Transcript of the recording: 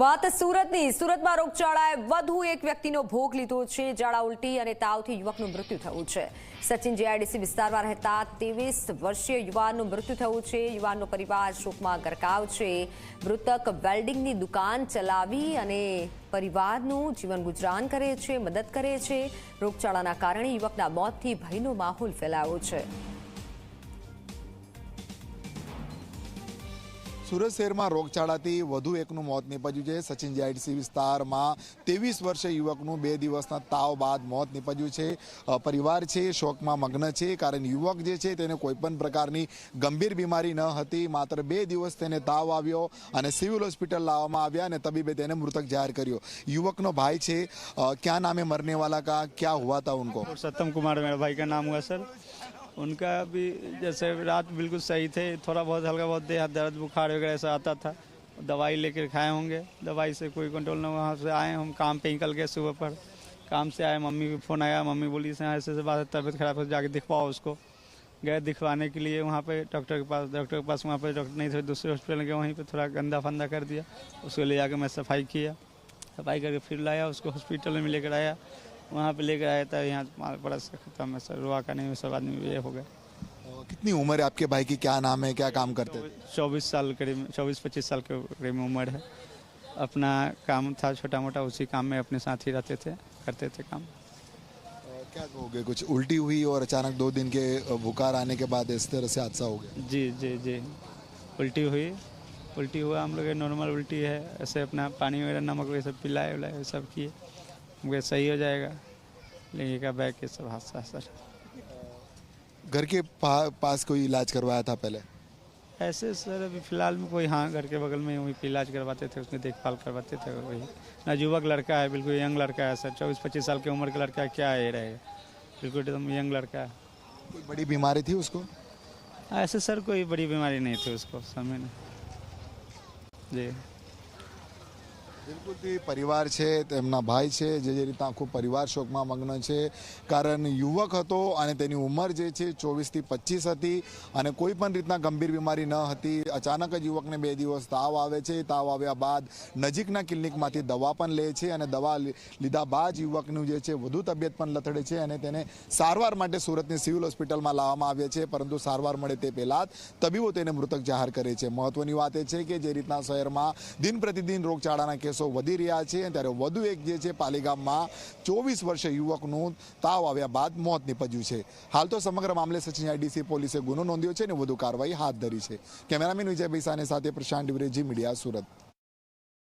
વાત સુરતની. સુરતમાં રોગચાળાએ વધુ એક વ્યક્તિનો ભોગ લીધો છે. ઝાડા ઉલટી અને તાવથી યુવકનું મૃત્યુ થયું છે. સચિન જેઆઈડીસી વિસ્તારમાં રહેતા ત્રેવીસ વર્ષીય યુવાનનું મૃત્યુ થયું છે. યુવાનનો પરિવાર શોકમાં ગરકાવ છે. મૃતક વેલ્ડિંગની દુકાન ચલાવી અને પરિવારનું જીવન ગુજરાન કરે છે, મદદ કરે છે. રોગચાળાના કારણે યુવકના મોતથી ભયનો માહોલ ફેલાયો છે. સુરત શહેરમાં રોગચાળાથી વધુ એકનું મોત નિપજ્યું છે. સચિન જીઆઈડીસી વિસ્તારમાં ત્રેવીસ વર્ષે યુવકનું બે દિવસના તાવ બાદ મોત નિપજ્યું છે. પરિવાર છે, શોકમાં મગ્ન છે, કારણ યુવક જે છે તેને કોઈપણ પ્રકારની ગંભીર બીમારી ન હતી. માત્ર બે દિવસ તેને તાવ આવ્યો અને સિવિલ હોસ્પિટલ લાવવામાં આવ્યા અને તબીબે તેને મૃતક જાહેર કર્યો. યુવકનો ભાઈ છે. ક્યાં નામે મરને વાલા કા ક્યાં હુઆ તા ઉનકો? સત્તમ કુમાર મેરા ભાઈ કા નામ હુઆ સર? उनका भी जैसे रात बिल्कुल सही थे, थोड़ा बहुत हल्का बहुत देह दर्द, बुखार वगैरह ऐसा आता था। दवाई लेकर खाए होंगे, दवाई से कोई कंट्रोल न वहाँ से आए, हम काम पे निकल गए सुबह पर। काम से आए, मम्मी भी फ़ोन आया, मम्मी बोली से ऐसे ऐसे बात तबीयत खराब है जाके दिखवाओ उसको। गए दिखवाने के लिए वहाँ पे डॉक्टर के पास डॉक्टर के पास वहाँ पे डॉक्टर नहीं थे, दूसरे हॉस्पिटल गए, वहीं पे थोड़ा गंदा फंदा कर दिया। उसको ले जाकर मैं सफ़ाई किया। सफ़ाई करके फिर लाया, उसको हॉस्पिटल में लेकर आया। वहाँ पे लेकर आया था यहाँ माल बड़ा सा खत्म है सर रुआ का नहीं सब आदमी ये हो गए। कितनी उम्र है आपके भाई की? क्या नाम है? क्या काम करते थे चौबीस साल करीब चौबीस पच्चीस साल के करीब उम्र है। अपना काम था छोटा मोटा उसी काम में अपने साथ ही रहते थे करते थे काम। क्या कहोगे कुछ उल्टी हुई और अचानक दो दिन के बुखार आने के बाद इस तरह से हादसा हो गया? जी जी जी। उल्टी हुई। उल्टी हुआ हम लोग नॉर्मल उल्टी है ऐसे अपना पानी वगैरह नमक वगैरह सब पिलाए उलाए सब किए। हमको सही हो जाएगा। लेकिन का बैग के सब हादसा सर घर के पा, पास कोई इलाज करवाया था पहले? ऐसे सर अभी फ़िलहाल में कोई हाँ घर के बगल में वहीं पे इलाज करवाते थे उसमें देखभाल करवाते थे वही। ना युवक लड़का है बिल्कुल यंग लड़का है सर चौबीस पच्चीस साल की उम्र का लड़का है, क्या ये रहेगा बिल्कुल एकदम यंग लड़का है। कोई बड़ी बीमारी थी उसको? ऐसे सर कोई बड़ी बीमारी नहीं थी उसको समय में जी। પરિવાર છે, તેમના ભાઈ છે, જે જે રીતના આખું પરિવાર શોકમાં મગ્ન છે. કારણ યુવક હતો અને તેની ઉંમર જે છે ચોવીસથી પચીસ હતી અને કોઈ પણ રીતના ગંભીર બીમારી ન હતી. અચાનક જ યુવકને બે દિવસ તાવ આવે છે. તાવ આવ્યા બાદ નજીકના ક્લિનિકમાંથી દવા પણ લે છે અને દવા લીધા બાદ યુવકનું જે છે વધુ તબિયત પણ લથડે છે અને તેને સારવાર માટે સુરતની સિવિલ હોસ્પિટલમાં લાવવામાં આવે છે. પરંતુ સારવાર મળે તે પહેલાં જ તબીબો તેને મૃતક જાહેર કરે છે. મહત્વની વાત એ છે કે જે રીતના શહેરમાં દિન પ્રતિદિન રોગચાળાના કેસો વધી રહ્યા છે ત્યારે વધુ એક જે છે પાલીગામમાં ચોવીસ વર્ષે યુવકનું તાવ આવ્યા બાદ મોત નીપજ્યું છે. હાલ તો સમગ્ર મામલે સચિન આઈડીસી પોલીસે ગુનો નોંધ્યો છે અને વધુ કાર્યવાહી હાથ ધરી છે. કેમેરામેન વિજયભાઈ સાને સાથે પ્રશાંત ડિવરેજી મીડિયા સુરત.